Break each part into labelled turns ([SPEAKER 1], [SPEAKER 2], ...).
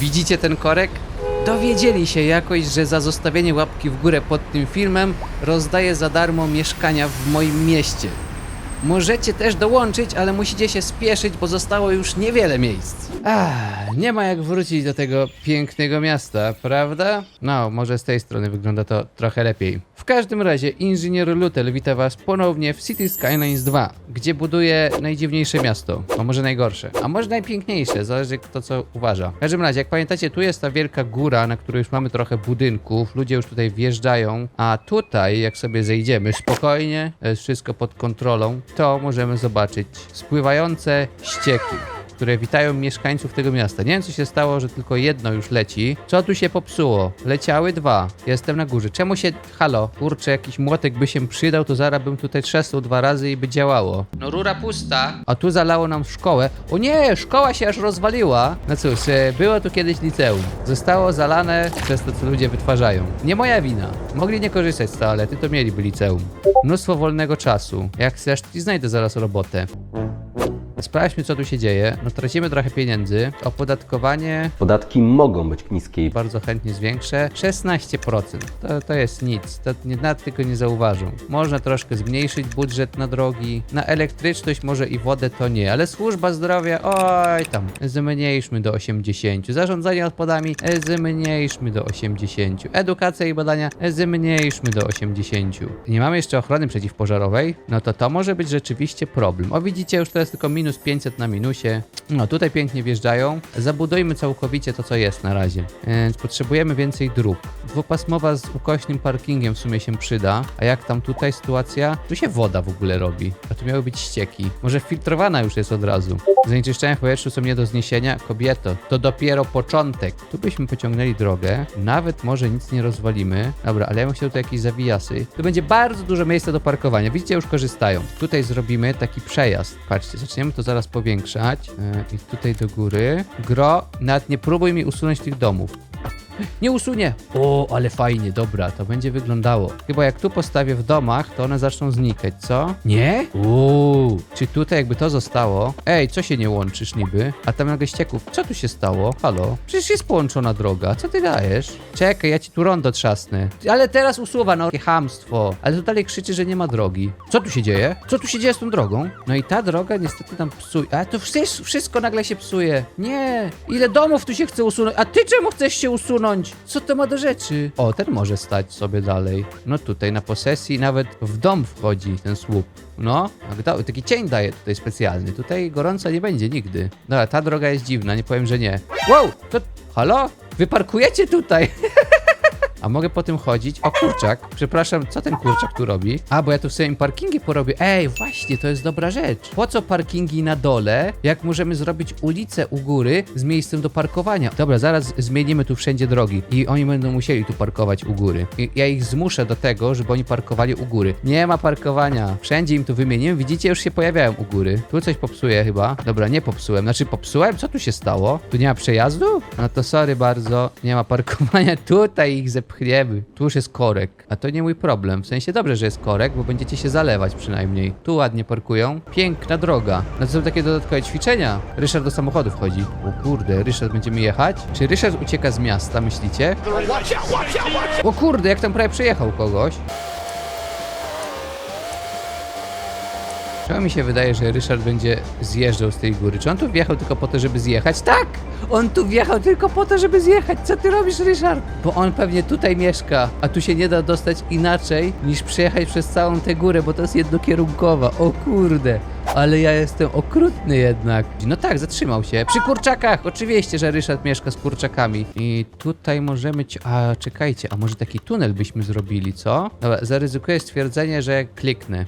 [SPEAKER 1] Widzicie ten korek? Dowiedzieli się jakoś, że za zostawienie łapki w górę pod tym filmem rozdaję za darmo mieszkania w moim mieście. Możecie też dołączyć, ale musicie się spieszyć, bo zostało już niewiele miejsc. Ach, nie ma jak wrócić do tego pięknego miasta, prawda? No, może z tej strony wygląda to trochę lepiej. W każdym razie, inżynier Lutel wita was ponownie w City Skylines 2, gdzie buduje najdziwniejsze miasto, a może najgorsze, a może najpiękniejsze, zależy kto co uważa. W każdym razie, jak pamiętacie, tu jest ta wielka góra, na której już mamy trochę budynków, ludzie już tutaj wjeżdżają, a tutaj, jak sobie zejdziemy spokojnie, jest wszystko pod kontrolą, to możemy zobaczyć. Spływające ścieki które witają mieszkańców tego miasta. Nie wiem, co się stało, że tylko jedno już leci. Co tu się popsuło? Leciały dwa. Jestem na górze. Czemu się... Halo? Kurczę, jakiś młotek by się przydał, to zaraz bym tutaj trzasnął dwa razy i by działało. No rura pusta. A tu zalało nam szkołę. O nie, szkoła się aż rozwaliła. No cóż, e, było tu kiedyś liceum. Zostało zalane przez to, co ludzie wytwarzają. Nie moja wina. Mogli nie korzystać z toalety, to mieliby liceum. Mnóstwo wolnego czasu. Jak chcesz, ci znajdę zaraz robotę. Sprawdźmy, co tu się dzieje. No tracimy trochę pieniędzy. Opodatkowanie
[SPEAKER 2] Podatki mogą być niskie.
[SPEAKER 1] bardzo chętnie zwiększę. 16%. To, to jest nic. To nie, nad tego nie zauważą. Można troszkę zmniejszyć budżet na drogi. Na elektryczność może i wodę to nie, ale służba zdrowia, oj tam, zmniejszmy do 80. Zarządzanie odpadami, e, zmniejszmy do 80. Edukacja i badania, e, zmniejszmy do 80. Nie mamy jeszcze ochrony przeciwpożarowej, no to to może być rzeczywiście problem. O widzicie, już teraz tylko minus 500 na minusie. No tutaj pięknie wjeżdżają. Zabudujmy całkowicie to, co jest na razie. Więc potrzebujemy więcej dróg. Dwupasmowa z ukośnym parkingiem w sumie się przyda. A jak tam tutaj sytuacja? Tu się woda w ogóle robi. A tu miały być ścieki. Może filtrowana już jest od razu. Zanieczyszczenia w powietrzu są nie do zniesienia. Kobieto, to dopiero początek. Tu byśmy pociągnęli drogę. Nawet może nic nie rozwalimy. Dobra, ale ja bym chciał tu jakieś zawijasy. Tu będzie bardzo dużo miejsca do parkowania. Widzicie, już korzystają. Tutaj zrobimy taki przejazd. Patrzcie, zaczniemy to zaraz powiększać. E, I tutaj do góry. Gro, nawet nie próbuj mi usunąć tych domów. Nie usunie! O, ale fajnie, dobra, to będzie wyglądało. Chyba jak tu postawię w domach, to one zaczną znikać, co? Nie? Uuu, czy tutaj jakby to zostało? Ej, co się nie łączysz niby? A tam nagle ścieków, co tu się stało? Halo? Przecież jest połączona droga, co ty dajesz? Czekaj, ja ci tu rondo trzasnę. Ale teraz usuwa, no, jakie. Ale tu dalej krzyczy, że nie ma drogi. Co tu się dzieje? Co tu się dzieje z tą drogą? No i ta droga niestety tam psuje. A to wszystko nagle się psuje. Nie, ile domów tu się chce usunąć? A ty czemu chcesz się usunąć? Co to ma do rzeczy? O, ten może stać sobie dalej. No tutaj na posesji nawet w dom wchodzi ten słup. No, tak taki cień daje tutaj specjalny. Tutaj gorąco nie będzie nigdy. Dobra, ta droga jest dziwna, nie powiem, że nie. Wow, to... Halo? Wy parkujecie tutaj? A mogę po tym chodzić? O, kurczak. Przepraszam, co ten kurczak tu robi? A, bo ja tu sobie parkingi porobię. Ej, właśnie, to jest dobra rzecz. Po co parkingi na dole, jak możemy zrobić ulicę u góry z miejscem do parkowania? Dobra, zaraz zmienimy tu wszędzie drogi i oni będą musieli tu parkować u góry. I ja ich zmuszę do tego, żeby oni parkowali u góry. Nie ma parkowania. Wszędzie im tu wymieniłem. Widzicie, już się pojawiają u góry. Tu coś popsuję chyba. Dobra, nie popsułem. Znaczy, popsułem? Co tu się stało? Tu nie ma przejazdu? No to sorry bardzo. Nie ma parkowania. Tutaj ich zepchniemy. Tu już jest korek. A to nie mój problem. W sensie dobrze, że jest korek, bo będziecie się zalewać przynajmniej. Tu ładnie parkują. Piękna droga. No to są takie dodatkowe ćwiczenia. Ryszard do samochodu wchodzi. O kurde, Ryszard będziemy jechać? Czy Ryszard ucieka z miasta, myślicie? O kurde, jak tam prawie przejechał kogoś. Czemu mi się wydaje, że Ryszard będzie zjeżdżał z tej góry? Czy on tu wjechał tylko po to, żeby zjechać? Tak! On tu wjechał tylko po to, żeby zjechać. Co ty robisz, Ryszard? Bo on pewnie tutaj mieszka, a tu się nie da dostać inaczej niż przejechać przez całą tę górę, bo to jest jednokierunkowa. O kurde. Ale ja jestem okrutny jednak. No tak, zatrzymał się. Przy kurczakach! Oczywiście, że Ryszard mieszka z kurczakami. I tutaj możemy... Ci... A, czekajcie, a może taki tunel byśmy zrobili, co? Dobra, zaryzykuję stwierdzenie, że kliknę.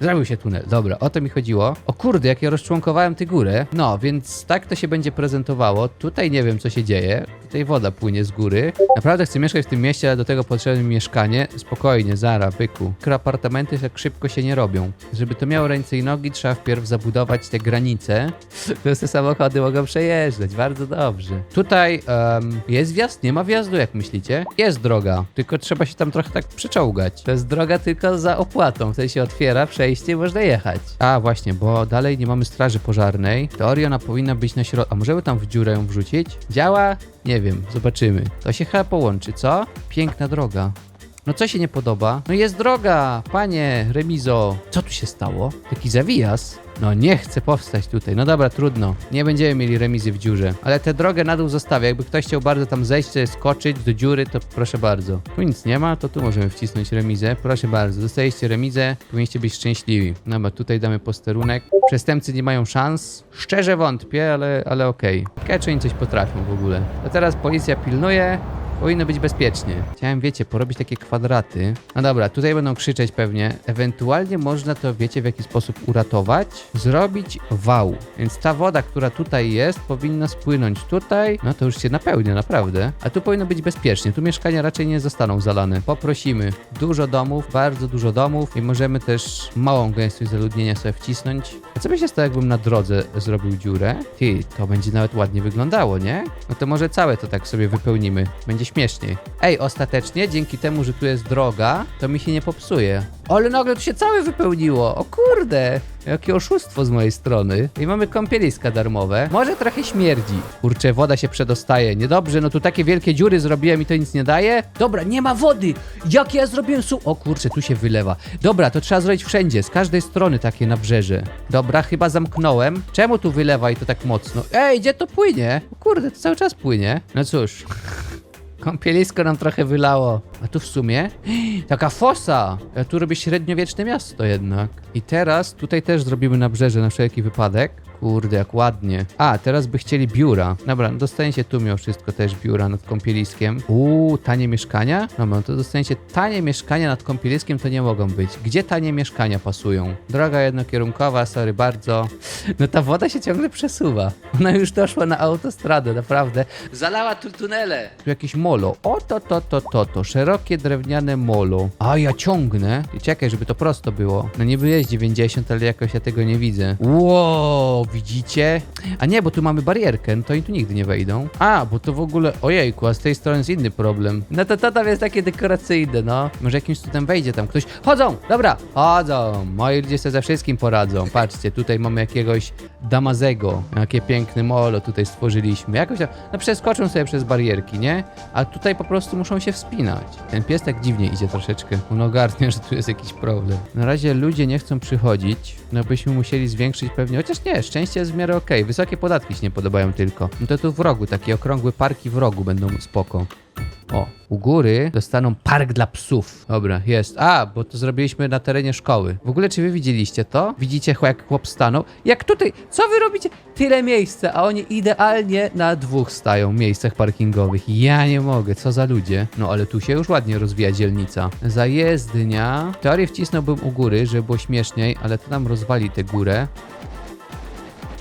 [SPEAKER 1] Zrobił się tunel, dobra, o to mi chodziło. O kurde, jak ja rozczłonkowałem tę górę. No, więc tak to się będzie prezentowało. Tutaj nie wiem, co się dzieje. Tutaj woda płynie z góry. Naprawdę chcę mieszkać w tym mieście, ale do tego potrzebne mi mieszkanie. Spokojnie, zara, byku. Mikroapartamenty tak szybko się nie robią. Żeby to miało ręce i nogi, trzeba wpierw zabudować te granice. To te samochody mogą przejeżdżać, bardzo dobrze. Tutaj em, jest wjazd? Nie ma wjazdu, jak myślicie? Jest droga, tylko trzeba się tam trochę tak przeczołgać. To jest droga tylko za opłatą. Wtedy się otwiera, przejdzie zejście i można jechać. A, właśnie, bo dalej nie mamy straży pożarnej. W teorii ona powinna być na środku. A możemy tam w dziurę ją wrzucić? Działa? Nie wiem, zobaczymy. To się chyba połączy, co? Piękna droga. No co się nie podoba? No jest droga, panie Remizo. Co tu się stało? Taki zawijas? No nie chcę powstać tutaj. No dobra, trudno. Nie będziemy mieli remizy w dziurze. Ale tę drogę na dół zostawię. Jakby ktoś chciał bardzo tam zejść, skoczyć do dziury, to proszę bardzo. Tu nic nie ma, to tu możemy wcisnąć remizę. Proszę bardzo, dostajecie remizę, powinniście być szczęśliwi. Dobra, tutaj damy posterunek. Przestępcy nie mają szans. Szczerze wątpię, ale, ale okej. Okay. coś potrafią w ogóle. A teraz policja pilnuje. Powinno być bezpiecznie. Chciałem, wiecie, porobić takie kwadraty. No dobra, tutaj będą krzyczeć pewnie. Ewentualnie można to, wiecie, w jaki sposób uratować. Zrobić wał. Więc ta woda, która tutaj jest, powinna spłynąć tutaj. No to już się napełnia, naprawdę. A tu powinno być bezpiecznie. Tu mieszkania raczej nie zostaną zalane. Poprosimy. Dużo domów, bardzo dużo domów i możemy też małą gęstość zaludnienia sobie wcisnąć. A co by się stało, jakbym na drodze zrobił dziurę? Ty, to będzie nawet ładnie wyglądało, nie? No to może całe to tak sobie wypełnimy. Będzie śmieszniej. Ej, ostatecznie, dzięki temu, że tu jest droga, to mi się nie popsuje. Ale nagle tu się całe wypełniło. O kurde. Jakie oszustwo z mojej strony. I mamy kąpieliska darmowe. Może trochę śmierdzi. Kurczę, woda się przedostaje. Niedobrze, no tu takie wielkie dziury zrobiłem i to nic nie daje. Dobra, nie ma wody. Jak ja zrobiłem su... O kurczę, tu się wylewa. Dobra, to trzeba zrobić wszędzie, z każdej strony takie nabrzeże. Dobra, chyba zamknąłem. Czemu tu wylewa i to tak mocno? Ej, gdzie to płynie? Kurde, to cały czas płynie. No cóż. Kąpielisko nam trochę wylało. A tu w sumie taka fosa. Ja tu robię średniowieczne miasto jednak. I teraz tutaj też zrobimy nabrzeże na wszelki wypadek. Kurde, jak ładnie. A, teraz by chcieli biura. Dobra, no dostaniecie tu mimo wszystko też biura nad kąpieliskiem. Uuu, tanie mieszkania? Dobra, no to dostaniecie tanie mieszkania nad kąpieliskiem, to nie mogą być. Gdzie tanie mieszkania pasują? Droga jednokierunkowa, sorry bardzo. No ta woda się ciągle przesuwa. Ona już doszła na autostradę, naprawdę. Zalała tu tunele. Tu jakieś molo. O, to, to, to, to, to. Szerokie drewniane molo. A, ja ciągnę. I czekaj, żeby to prosto było. No niby jest 90, ale jakoś ja tego nie widzę. Wow, widzicie? A nie, bo tu mamy barierkę, no to oni tu nigdy nie wejdą. A, bo to w ogóle, ojejku, a z tej strony jest inny problem. No to to tam jest takie dekoracyjne, no. Może jakimś cudem wejdzie tam ktoś. Chodzą! Dobra, chodzą. Moi ludzie sobie ze wszystkim poradzą. Patrzcie, tutaj mamy jakiegoś Damazego. Jakie piękne molo tutaj stworzyliśmy. Jakoś tam, no przeskoczą sobie przez barierki, nie? A tutaj po prostu muszą się wspinać. Ten pies tak dziwnie idzie troszeczkę. On ogarnia, że tu jest jakiś problem. Na razie ludzie nie chcą przychodzić, no byśmy musieli zwiększyć pewnie, chociaż nie, szczęście jest w miarę okej. Wysokie podatki się nie podobają tylko. No to tu w rogu, takie okrągłe parki w rogu będą spoko. O, u góry dostaną park dla psów. Dobra, jest. A, bo to zrobiliśmy na terenie szkoły. W ogóle, czy wy widzieliście to? Widzicie, jak chłop stanął? Jak tutaj, co wy robicie? Tyle miejsca, a oni idealnie na dwóch stają miejscach parkingowych. Ja nie mogę, co za ludzie. No, ale tu się już ładnie rozwija dzielnica. Zajezdnia. W teorii wcisnąłbym u góry, żeby było śmieszniej, ale to nam rozwali tę górę.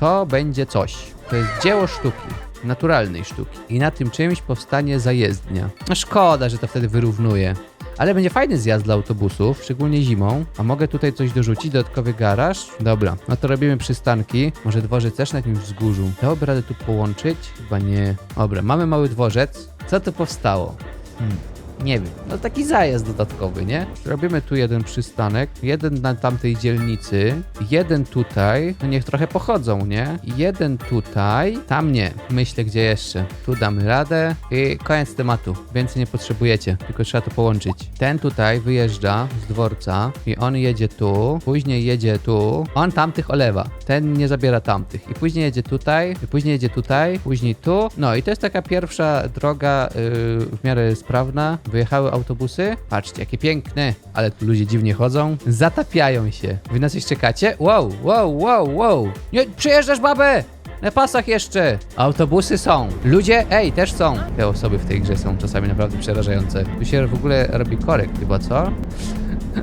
[SPEAKER 1] To będzie coś. To jest dzieło sztuki. Naturalnej sztuki. I na tym czymś powstanie zajezdnia. No szkoda, że to wtedy wyrównuje. Ale będzie fajny zjazd dla autobusów, szczególnie zimą. A mogę tutaj coś dorzucić? Dodatkowy garaż? Dobra, no to robimy przystanki. Może dworzec też na jakimś wzgórzu. Dałoby radę tu połączyć? Chyba nie. Dobra, mamy mały dworzec. Co tu powstało? Hmm. Nie wiem, no taki zajazd dodatkowy, nie? Robimy tu jeden przystanek, jeden na tamtej dzielnicy, jeden tutaj, no niech trochę pochodzą, nie? Jeden tutaj, tam nie, myślę gdzie jeszcze. Tu damy radę i koniec tematu. Więcej nie potrzebujecie, tylko trzeba to połączyć. Ten tutaj wyjeżdża z dworca i on jedzie tu, później jedzie tu, on tamtych olewa, ten nie zabiera tamtych i później jedzie tutaj, i później jedzie tutaj, później tu, no i to jest taka pierwsza droga yy, w miarę sprawna, Wyjechały autobusy. Patrzcie, jakie piękne. Ale tu ludzie dziwnie chodzą. Zatapiają się. Wy nas jeszcze czekacie? Wow, wow, wow, wow. Nie, przyjeżdżasz babę! Na pasach jeszcze! Autobusy są. Ludzie, ej, też są. Te osoby w tej grze są czasami naprawdę przerażające. Tu się w ogóle robi korek chyba, co?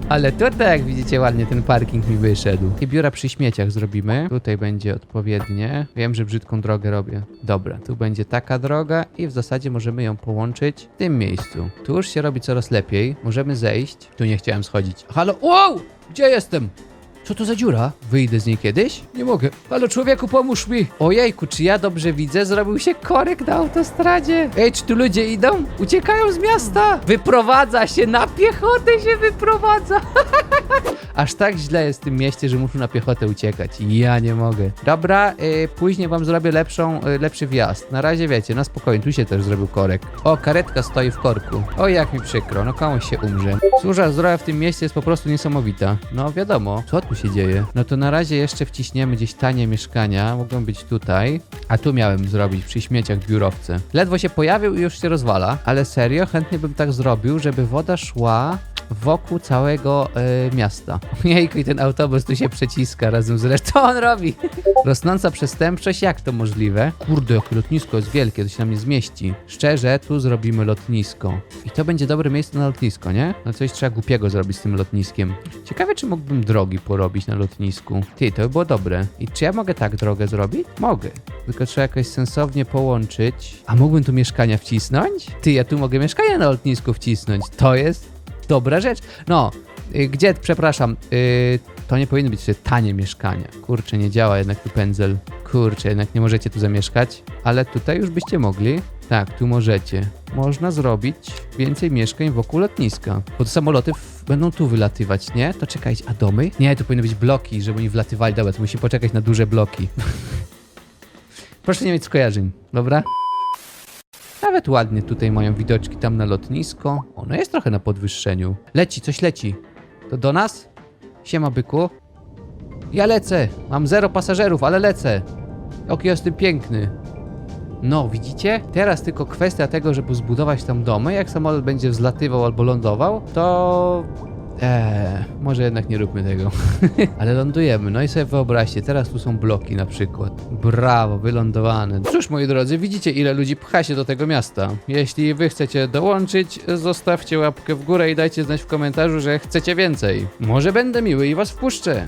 [SPEAKER 1] Ale tutaj, jak widzicie, ładnie ten parking mi wyszedł. I biura przy śmieciach zrobimy. Tutaj będzie odpowiednie. Wiem, że brzydką drogę robię. Dobra, tu będzie taka droga i w zasadzie możemy ją połączyć w tym miejscu. Tu już się robi coraz lepiej. Możemy zejść. Tu nie chciałem schodzić. Halo? Wow! Gdzie jestem? Co to za dziura? Wyjdę z niej kiedyś? Nie mogę. Halo, człowieku, pomóż mi. Ojejku, czy ja dobrze widzę? Zrobił się korek na autostradzie. Ej, czy tu ludzie idą? Uciekają z miasta. Wyprowadza się, na piechotę się wyprowadza. Aż tak źle jest w tym mieście, że muszę na piechotę uciekać. Ja nie mogę. Dobra, y, później wam zrobię lepszą, y, lepszy wjazd. Na razie wiecie, na spokojnie, tu się też zrobił korek. O, karetka stoi w korku. O, jak mi przykro, no komuś się umrze. Służba zdrowia w tym mieście jest po prostu niesamowita. No wiadomo, co się dzieje? No to na razie jeszcze wciśniemy gdzieś tanie mieszkania. Mogą być tutaj. A tu miałem zrobić, przy śmieciach biurowce. Ledwo się pojawił i już się rozwala. Ale serio, chętnie bym tak zrobił, żeby woda szła wokół całego e, miasta. Jejku, i ten autobus tu się przeciska razem z resztą. Co on robi? Rosnąca przestępczość, jak to możliwe? Kurde, jakie lotnisko jest wielkie, to się nam nie zmieści. Szczerze, tu zrobimy lotnisko. I to będzie dobre miejsce na lotnisko, nie? No coś trzeba głupiego zrobić z tym lotniskiem. Ciekawe, czy mógłbym drogi porobić na lotnisku. Ty, to by było dobre. I czy ja mogę tak drogę zrobić? Mogę. Tylko trzeba jakoś sensownie połączyć. A mógłbym tu mieszkania wcisnąć? Ty, ja tu mogę mieszkania na lotnisku wcisnąć. To jest dobra rzecz. No, y, gdzie, przepraszam, y, to nie powinny być tanie mieszkania. Kurczę, nie działa jednak tu pędzel. Kurczę, jednak nie możecie tu zamieszkać, ale tutaj już byście mogli. Tak, tu możecie. Można zrobić więcej mieszkań wokół lotniska. Bo te samoloty będą tu wylatywać, nie? To czekajcie, a domy? Nie, tu powinny być bloki, żeby oni wlatywali. Dobra, to musi poczekać na duże bloki. Proszę nie mieć skojarzeń, dobra? Nawet ładnie tutaj mają widoczki tam na lotnisko. Ono jest trochę na podwyższeniu. Leci, coś leci. To do nas? Siema, byku. Ja lecę. Mam zero pasażerów, ale lecę. Jaki jestem piękny. No, widzicie? Teraz tylko kwestia tego, żeby zbudować tam domy. Jak samolot będzie wzlatywał albo lądował, to... Eee, może jednak nie róbmy tego. Ale lądujemy. No i sobie wyobraźcie, teraz tu są bloki na przykład. Brawo, wylądowane. Cóż, moi drodzy, widzicie ile ludzi pcha się do tego miasta. Jeśli wy chcecie dołączyć, zostawcie łapkę w górę i dajcie znać w komentarzu, że chcecie więcej. Może będę miły i was wpuszczę.